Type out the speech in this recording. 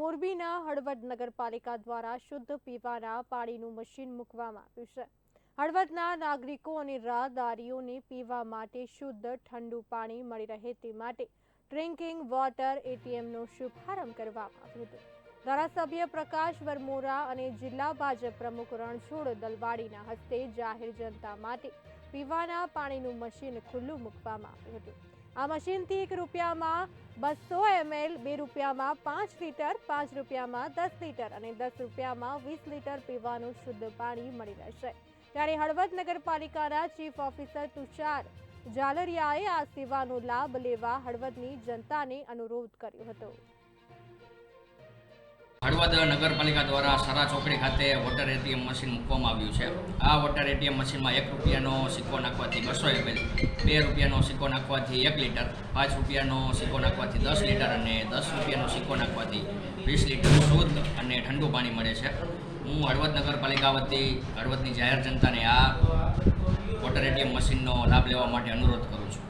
મોરબીના હળવદ નગરપાલિકા દ્વારા શુદ્ધ પીવાના પાણીનું મશીન મૂકવામાં આવ્યું છે. હળવદના નાગરિકો અને રાહદારીઓને પીવા માટે શુદ્ધ ઠંડુ પાણી મળી રહે તે માટે ડ્રિંકિંગ વોટર એટીએમનો શુભારંભ કરવામાં આવ્યો હતો. ધારાસભ્ય પ્રકાશ વરમોરા અને જિલ્લા ભાજપ પ્રમુખ રણછોડ દલવાડીના હસ્તે જાહેર જનતા માટે પીવાના પાણીનું મશીન ખુલ્લું મૂકવામાં આવ્યું હતું. આ મશીનથી એક રૂપિયામાં બસો એમએલ બે રૂપિયામાં પાંચ લીટર, પાંચ રૂપિયામાં દસ લીટર અને દસ રૂપિયામાં વીસ લીટર પીવાનું શુદ્ધ પાણી મળી રહેશે. ત્યારે હળવદ નગરપાલિકાના ચીફ ઓફિસર તુષાર ઝાલરિયાએ આ સેવાનો લાભ લેવા હળવદની જનતાને અનુરોધ કર્યો હતો. હળવદ નગરપાલિકા દ્વારા સારા ચોકડી ખાતે વોટર એટીએમ મશીન મૂકવામાં આવ્યું છે. આ વોટર એટીએમ મશીનમાં એક રૂપિયાનો સિક્કો નાખવાથી બસો એમએલ, બે રૂપિયાનો સિક્કો નાખવાથી એક લીટર, પાંચ રૂપિયાનો સિક્કો નાખવાથી દસ લીટર અને દસ રૂપિયાનો સિક્કો નાખવાથી વીસ લીટર શુદ્ધ અને ઠંડુ પાણી મળે છે. હું હળવદ નગરપાલિકા વતી હળવદની જાહેર જનતાને આ વોટર એટીએમ મશીનનો લાભ લેવા માટે અનુરોધ કરું છું.